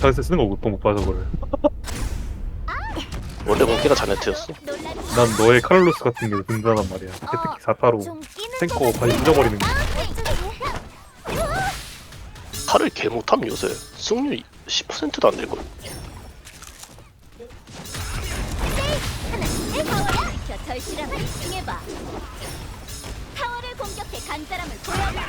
자기서 쓰는 거 못 봐서 그래. 원래 공기가 자네트였어. 난 너의 카를로스 같은 게 든든하단 말이야. 특히 4타로 탱커 바지 찢어버리는 거. 칼을 개 못함 요새. 승률 10%도 안 될걸. 저 절실함을 입증해봐. 타워를 공격해 간절함을 보여봐.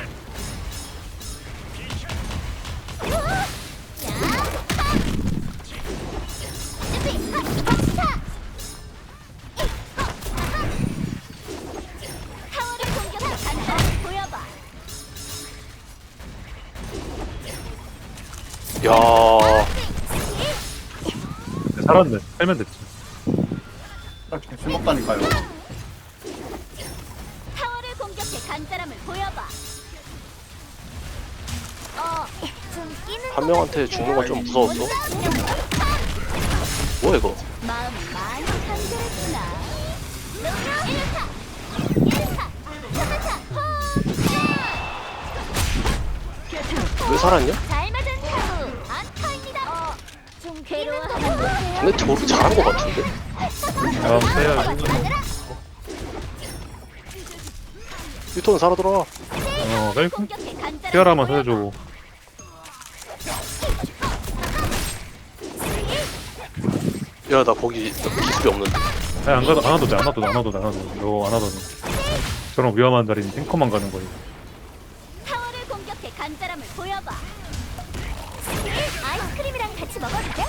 야, 살았네. 살면 됐지. 딱술 먹다니까요. 타워를 공격해 간절함을 보여봐. 어, 좀 끼는 한 명한테 죽는 건 좀 무서웠어. 뭐야 이거? 왜 살았냐? 어? 근데 저렇게 잘한 거 같은데? 유턴 살아 돌아. 어, 빨리 공격해 간절함을 티아라만 보여봐. 살려줘. 야, 나 거기 나 기습이 없는데. 아니, 안 가도, 안 와도 돼, 안 와도 돼, 안 와도 돼, 안 와도 돼. 이거 안 와도 돼. 저런 위험한 자리는 탱커만 가는 거예요. 타워를 공격해 간절함을 보여봐. 아이스크림이랑 같이 먹어도 돼?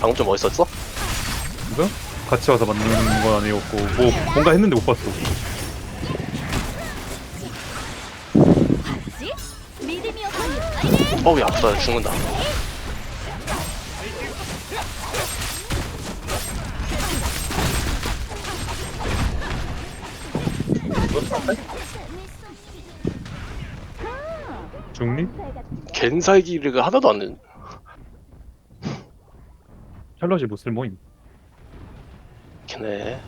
방금 좀 멋있었어? 이거? 같이 와서 만드는 건 아니었고, 뭐, 뭔가 했는데 못 봤어. 어우, 야, 아프다. 죽는다. 겐살기를 하나도 안 는. 샬럿이 못 쓸 모임. 걔네.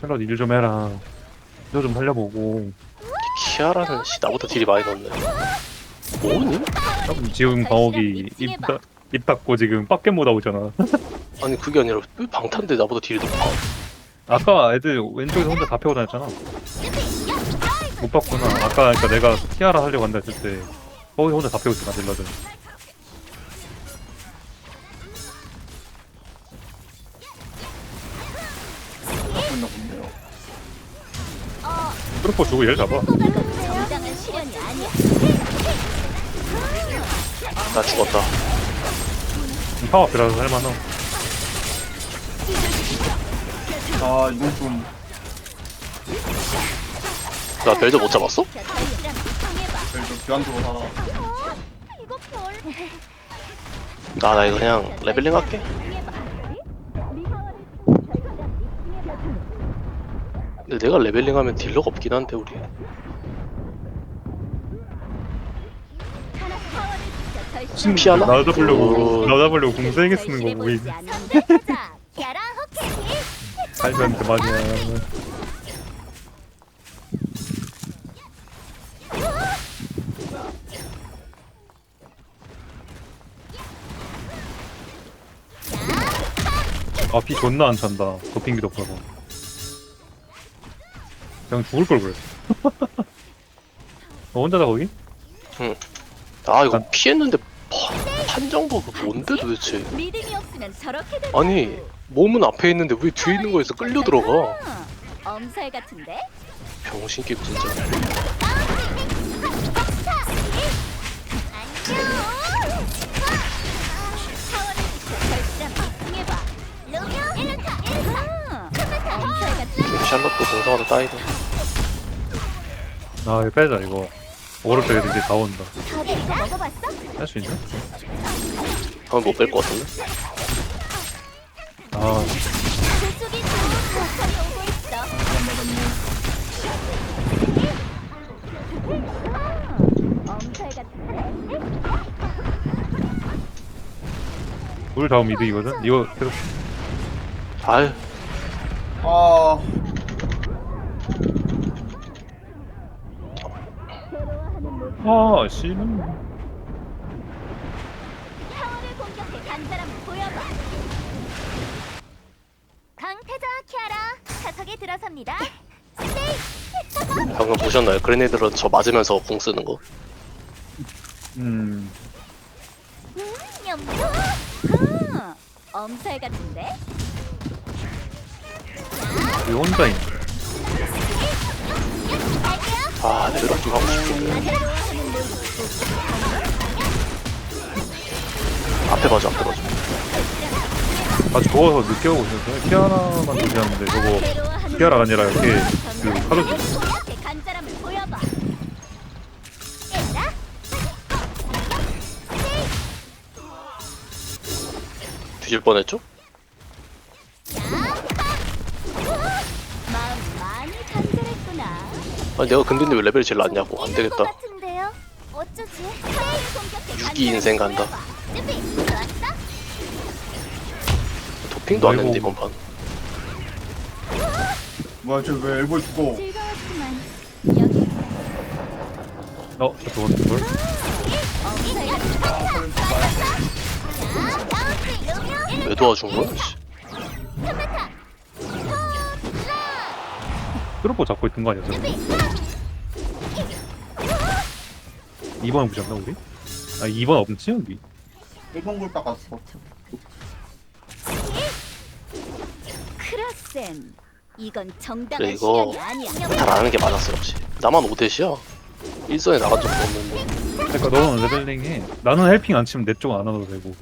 샬럿 일 좀 해라. 이거 좀 살려보고. 키아라는 씨 나보다 딜이 많이 넣네. 뭐니? 지금 방어기 입, 닫- 입 닫고 지금 빡겜 못 하고 있잖아. 아니 그게 아니라 왜 방탄데 나보다 딜이 높아? 아까 애들 왼쪽에서 혼자 다 패고 다녔잖아. 못 봤구나. 아까 그러니까 내가 티아라 하려고 한다 했을 때 거기 혼자 다 패고 있잖아, 딜러들. 나쁜다 본데요. 어, 트로퍼 주고 얘를 잡아. 정당한 실현이 아니야. 나 죽었다. 파워 앞이라서 할만하. 아 이건 좀 나 벨저 못 잡았어? 교환으로 살아. 어, 이거 별. 아, 나 이거 그냥 레벨링 할게. 근데 내가 레벨링 하면 딜러가 없긴 한데 우리. 나 피하나? 잡으려고, 오. 나 잡으려고 공세에게 쓰는 거 보이. 살면 그만이야. 아, 피 존나 안 찬다. 도핑기 덮어서. 그냥 죽을 걸 그랬어. 너 혼자다, 거기? 아 이거 난- 피했는데 판, 판정도가 뭔데 도대체? 믿음이 없으면 저렇게 될 아니 몸은 앞에 있는데 왜 뒤에 있는 거에서 끌려 들어가? 엄살 같은데? 병신 끼고 진짜. 안녕. 샬럿도 공성하다 따이다. 아, 이거 빼자, 이거. 때 이제 다 온다. 할 수 있나? 한번 못뺄 것 같은데? 아? 물 다음 이득이거든? 이거 계속 아유 아 괴로워하는 모습 아 씨는 타워를 공격해 간사람을 보여봐. 강태자 키아라 사석에 들어섭니다. 스테이 방금 보셨나요? 그레네이드로 저 맞으면서 공 쓰는 거. 음 음, 염소. 음, 엄살 같은데? 왜 혼자 있네 갈게요. 아 레벨업 좀 하고 싶은데. 앞에 봐줘 앞에 봐줘. 아 더워서 늦게 오고 있었어요 키아라만 조심하는데 저거 키아라가 아니라 이렇게 그 카드. 뒤질 뻔했죠? 아니 내가 근데 왜 레벨이 제일 낮냐고 안 되겠다. 같은데요? 어쩌지? 타워를 공격해 유기 인생 간다. 좋았어? 도핑도 안. 했는데 이번 판. 뭐야 쟤왜 즐거웠지만 여기 있다. 어? 저 저거 뭘? 엄살 같은 자, 다운스 요요. 왜 도와준 거야? 씨. 트로퍼 잡고 있던 거 아니야 저거? 2번 보셨나 우리? 아 2번 없지 여기? 1번 골 닦았어 크로센. 이건 정당한 이거 시련이 아니야. 잘 아는 게 맞았어 역시. 나만 5대시야. 일선에 나간 적도 없는데. 그러니까 너는 레벨링 해 나는 헬핑 안 치면 내 쪽 안 와도 되고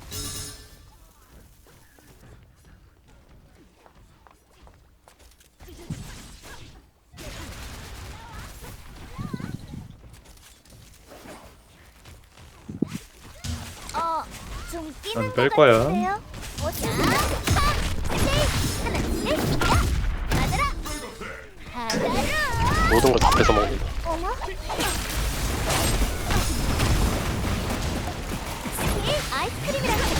어, 좀 뛰는 난뺄 것 거야. 같은데요? 받아라. 모든 걸 다 뺏어 먹는다. 어머. 아이스크림이랑 같이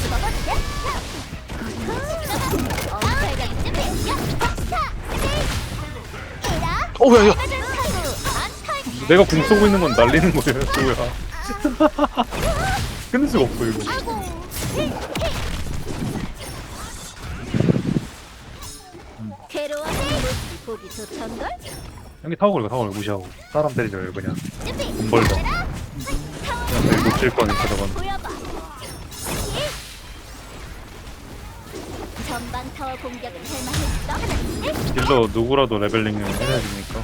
준비. 야, 에라. 어? 야. 안타이. 내가 궁 쏘고 있는 건 날리는 거예요 뭐야 끊을 수가 없어 이거 아고. 보기 좋던걸? 여기 타워 걸고 타워 걸고 무시하고 사람 때리죠 이거 그냥. 돈 받아라. 그냥 내일 놓칠 거니까 저건 보여봐. 전방 타워 공격은 할만했어. 딜러 누구라도 레벨링을 해야 되니까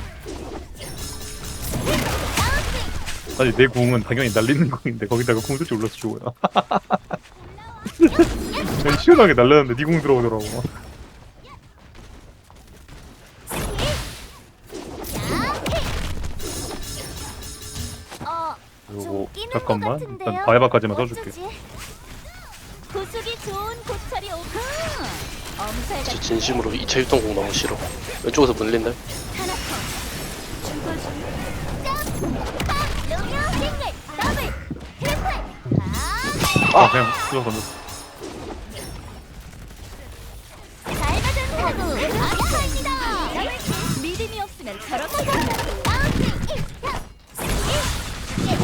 아니 내 궁은 당연히 날리는 궁인데 거기다가 궁 쓸줄 몰라서 죽어요 그냥 시원하게 날렸는데 네궁 들어오더라고 그리고 잠깐만? 일단 바이바까지만 써줄게 어쩌지? 구속이 좋은 고철이 오고 엄살 진짜 같은 진심으로 2차 유통공 너무 싫어. 왼쪽에서 물린다. 트리플 아아 그냥 찔러 던졌어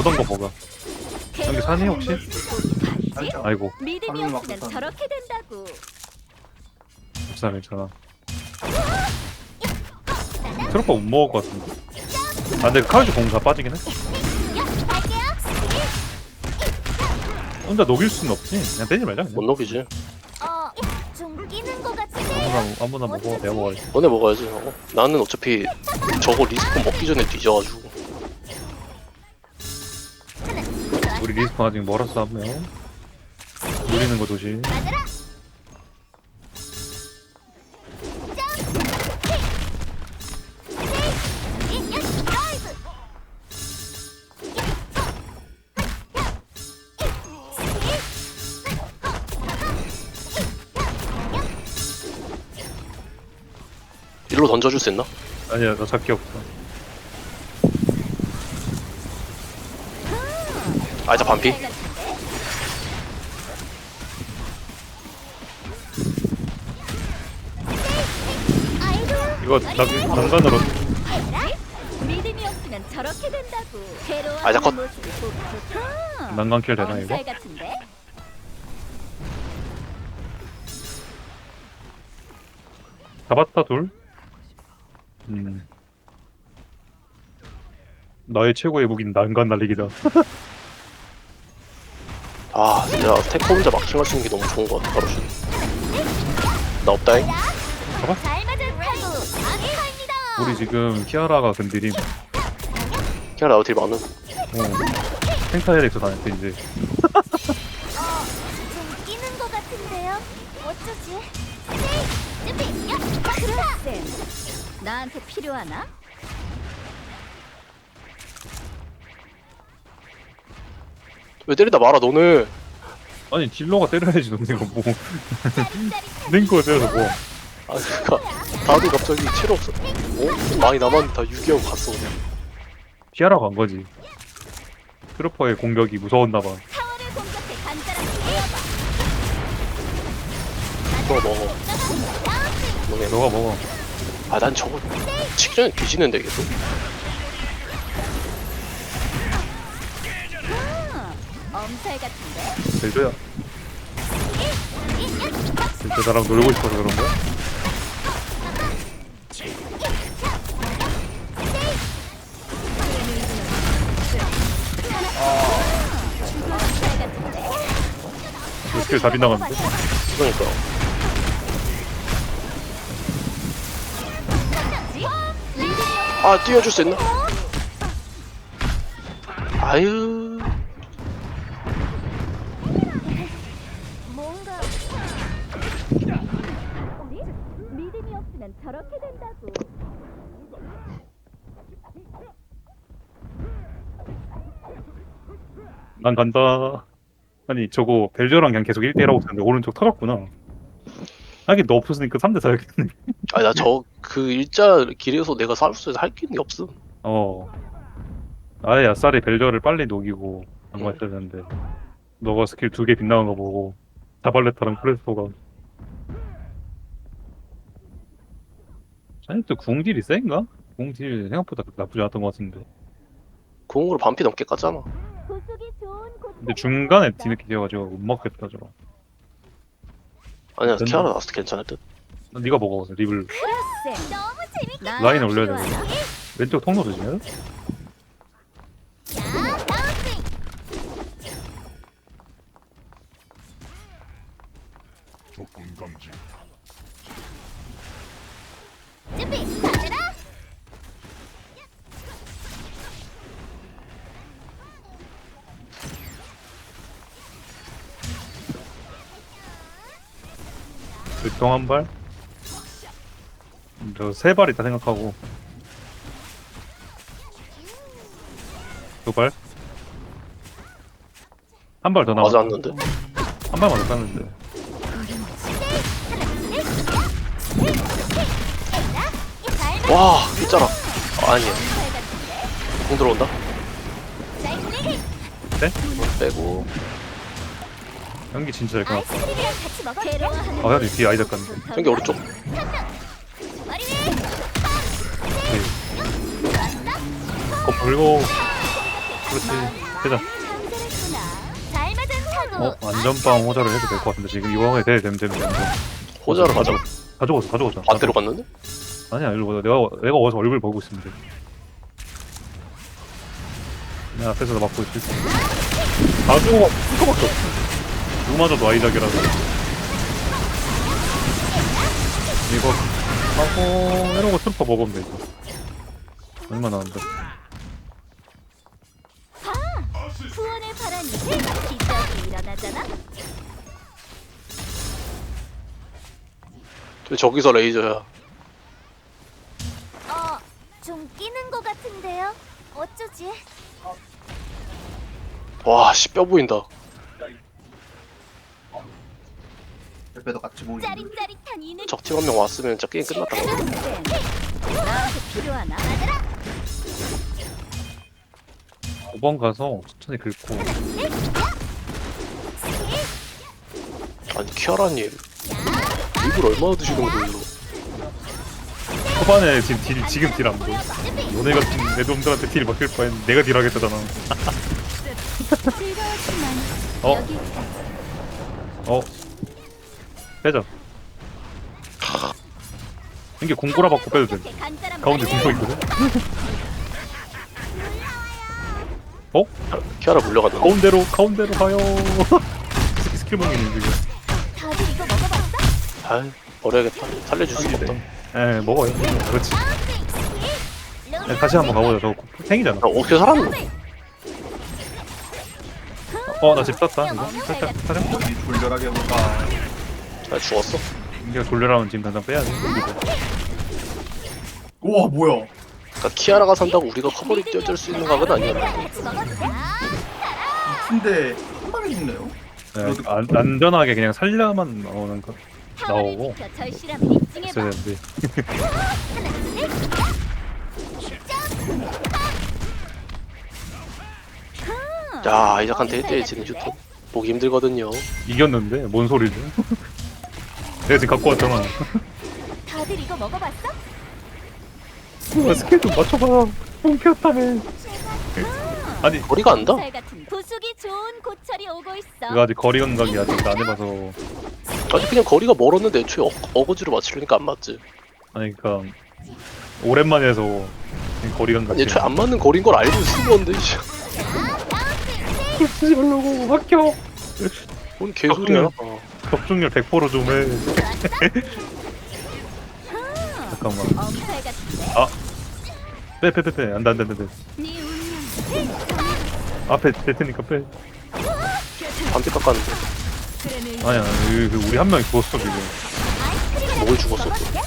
보던 거 뭐가 여기 사니 혹시? 아이고. 믿음이 없으면 저렇게 된다고. 괜찮아 괜찮아 트로퍼 못 먹을 것 같은데. 아 근데 카우지 공사 빠지긴 했어. 혼자 녹일 수는 없지. 그냥 때리지 말자 못 그냥. 녹이지. 어 좀 끼는 것 같은데요 아무나 아무나 먹어. 내가 먹어야지. 너네 먹어야지. 어. 나는 어차피 저거 리스폰 먹기 전에 뒤져가지고. 리 리스폰 아직 멀었어 한명. 노리는 거 조심. 일로 던져줄 수 있나? 아니야 나 잡기 없어 아, 이제 반피. 이거 나 난간으로 믿음이 없으면 저렇게 된다고. 괴로워하는 아, 잠깐. 모습이 보기 좋다. 난간 킬 되나 이거? 엄살 같은데? 잡았다 둘. 음. 나의 최고의 무기는 난간 날리기다. 아 진짜 테크 혼자 수 있는 게 너무 좋은 것 같아 바로 나 없다잉. 우리 지금 키아라가 근딜임. 그냥 나도 딜 많음 어. 펜타헬엑스 다녔대 이제. 좀 끼는 것 같은데요? 어쩌지? 야! 그래! 나한테 필요하나? 왜 때리다 말아 너는 아니 딜러가 때려야지 너 이거 뭐 링크가 때려서 뭐. 아 그니까 다들 갑자기 체력 없어 어? 좀 많이 남았는데 다 유기하고 갔어 그냥 피하러 간 거지. 트루퍼의 공격이 무서웠나 봐. 타워를 공격해 먹어 너네 너가 먹어. 아난 저거 치기 전에 뒤지는데 계속 같은데? 벨조야. 진짜 나랑 놀고 싶어서 그런 거야? 너 스킬 다 빗나갔는데? 그러니까 아 뛰어줄 수 있나? 아유 뭔가 우리 믿음이 없으면 저렇게 된다고. 난 간다. 아니 저거 벨저랑 그냥 계속 1대1하고 있었는데 오른쪽 터졌구나. 하긴 너 없었으니까 3대 4였겠네. 아니 나 저 그 일자 길에서 내가 싸울 수 있는 할게 있는 게 없음 어. 아예 아싸리 벨저를 빨리 녹이고 한거 했어야 되는데 너가 스킬 두 개 빗나간 거 보고 자발레타랑 프레스토가 아니 또 궁딜이 센가? 궁딜 생각보다 나쁘지 않았던 것 같은데 공으로 반피 넘게 깠잖아. 근데 중간에 뒤늦게 뛰어가지고 못 먹겠다 저거. 아니야 넌- 키아라 나왔을 때 괜찮을 듯. 난 네가 먹어 립을 너무 재밌다. 라인 올려야 되고 왼쪽 통로 조심해 준비 가자. 왼 쪽 한발? 저 세 발 있다 생각하고. 두 발 한 발더 남았 맞았는데. 한 발만 더 땄는데. 잘와 일자라 아, 아니야? 공 들어온다? 사이클링 빼고 연기 진짜 잘 끊었다 아이스크림이랑 같이 먹어. 괴로워하는 아 형님 뒤에 아이작 갔는데 형기 오른쪽 머리 위. 검 불고 그렇지 되자 잘했구나. 잘 맞은 타구. 어? 안전빵 호자를 해도 될 것 같은데 지금 이왕에 돼 됨 됨 됨 호자를 가져 가져가서 가져가자 반대로 갔는데? 아니야 일로 와. 내가 내가 어서 얼굴 보고 있으면 돼 내가 앞에서 나 막고 있을 가져가 그거밖에 없어 누마저도 아이작이라서 이거 하고 이러고 트루퍼 먹으면 되지 얼마 기적이 일어나잖아. 근데 저기서 레이저야 어, 좀 끼는 것 같은데요. 어쩌지? 와씨 뼈 보인다 옆에도 같이 모이는 짜릿짜릿한 이 느낌. 적팀 한 명 왔으면 진짜 게임 끝났다 나한테 필요하나? 맞아라. 5번 가서 천천히 긁고 아니 키아라님 입을 얼마나 드시는 거예요 초반에 지금 딜 지금 딜 안 보여. 너네 같은 애돔들한테 딜 맡길 바엔 내가 딜하겠다잖아. 즐거웠지만 어? 여기 어 빼자. 이게 공고라 받고 빼도 돼. 가운데. 공포 있거든. 어? 키아라 물려갔는데 가운데로 가운데로 가요. 스킬 스킬 먹이는 지금. 다들 이거 먹어봤어? 아 버려야겠다 살려줄 수가 없다 에 먹어요. 그렇지. 야, 다시 한번 가보자. 저거 생이잖아. 야 어떻게 살았노? 어나 집 땄다. 이거 살짝 살짝. 어디 졸렬하게 해볼까 나 죽었어 이게 돌려라면 지금 당장 빼야지. 우와 뭐야 그러니까 키아라가 산다고 우리가 커버리 뛰어줄 수 있는 각은 돼? 근데 한 방에 죽네요 네, 안, 안전하게 그냥 살려만 나오는 거 나오고. 입증해봐 있어야 되는데. 야 아이작한테 1대1 지는 휴톤 보기 힘들거든요 이겼는데 뭔 소리지? 내가 지금 갖고 왔잖아. 다들 이거 먹어봤어? 아, 스킬 좀 맞춰봐. 뽕 피었다며. 아니 거리가 안다? 살 같은 부수기 좋은 고철이 오고 있어 이거 아직 거리 감각이 아직 안 해봐서 아니 그냥 거리가 멀었는데 애초에 어, 어거지로 맞추려니까 안 맞지 아니 그니까 오랜만에 해서 거리 감각이 아니 애초에 안 맞는 거리인 걸 알고 쓴 건데 씨. 쓰지 말라고 학교 뭔 개소리야 아, 어. 적중률 100%로 좀 해. 잠깐만. 엄살 같은데? 빼빼 빼 빼. 안 돼 안 돼 안돼 네 운명 앞에 될 테니까 빼. 반피 깎았는데 아니야 그, 그 우리 한 명이 죽었어 지금. 뭘 죽었어? 돼? 같은데?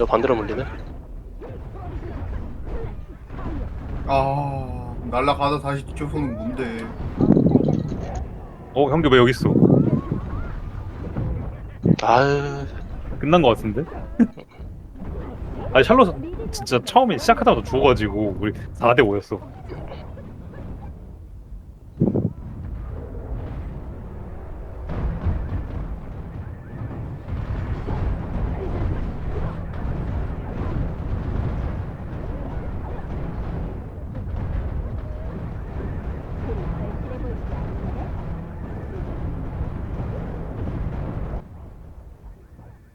야 반대로 물리네 아 날라가다 다시 뒤쪽서는 뭔데. 어 형규 왜 여기 있어? 아유. 끝난 거 같은데? 아니 샬롯 진짜 처음에 시작하다가 죽어가지고 우리 4대 5였어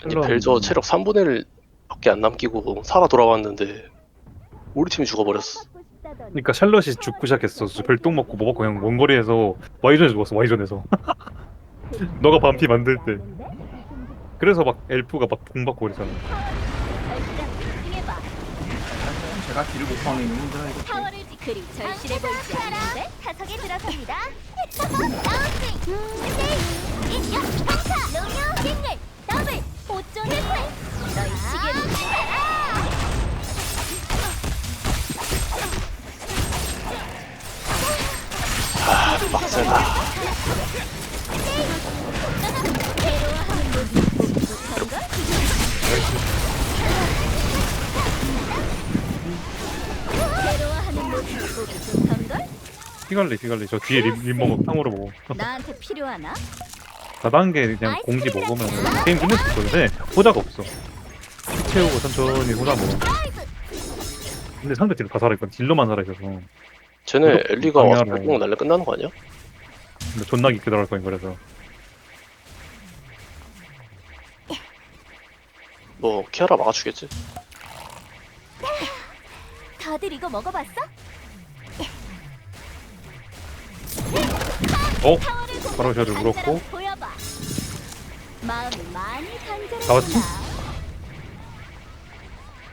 이 벨저 체력 3분의 1 밖에 안 남기고 살아 돌아왔는데 우리 팀이 죽어버렸어 그러니까 샬롯이 죽고 시작했어 저 별똥 먹고 뭐 먹고 그냥 먼 거리에서 Y존에 죽었어 Y존에서 너가 반피 만들 때 그래서 막 엘프가 막 공 받고 그랬잖아 절실함을 입증해봐 제가 딜을 못 타워를 지 그리 절실해 보이지 않는데? 타석에 들어섭니다 라운딩 인력 강타 로미오 싱글 더블 5조 넷플 너희 시계를 아 빡세다 괴로워하는 모습 보기 좋던가? 괴로워하는 모습 보기 좋던걸? 피갈리 피갈리 저 뒤에 립, 립 먹어 탕으로 먹어 나한테 필요하나? 4단계 그냥 공지 먹으면 게임 끝낼 수 있거든 근데 호자가 없어 피 채우고 천천히 호자 먹어 근데 상대 딜다 살아있거든 딜로만 살아있어서 쟤네 엘리가 와서. 발동 날려 끝나는 거 아니야? 근데 존나 깊게 들어갈 거긴 그래서 뭐 키아라 막아주겠지 다들 이거 먹어봤어? 어? 바로 공격해 물었고. 마음이 많이 나왔지? 간절해진다.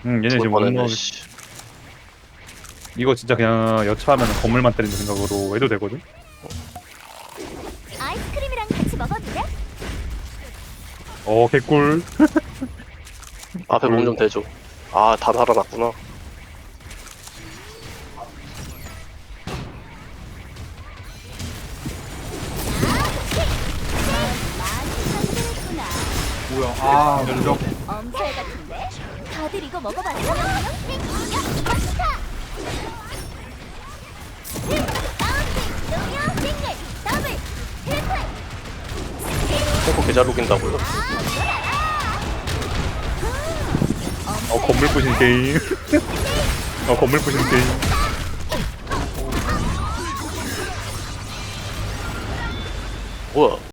응 얘네 죽을 지금 씨. 이거 진짜 그냥 여차하면 건물만 때리는 생각으로 해도 되거든? 아이스크림이랑 같이 먹어도 돼? 어 개꿀 앞에 몸 좀 대줘 아다 살아났구나 뭐야 아 무적 엄살 같은데? 다들 이거 먹어봤어? 탱커 계좌 녹인다고요? 어 건물 부신 게임 어 건물 부신 게임 뭐야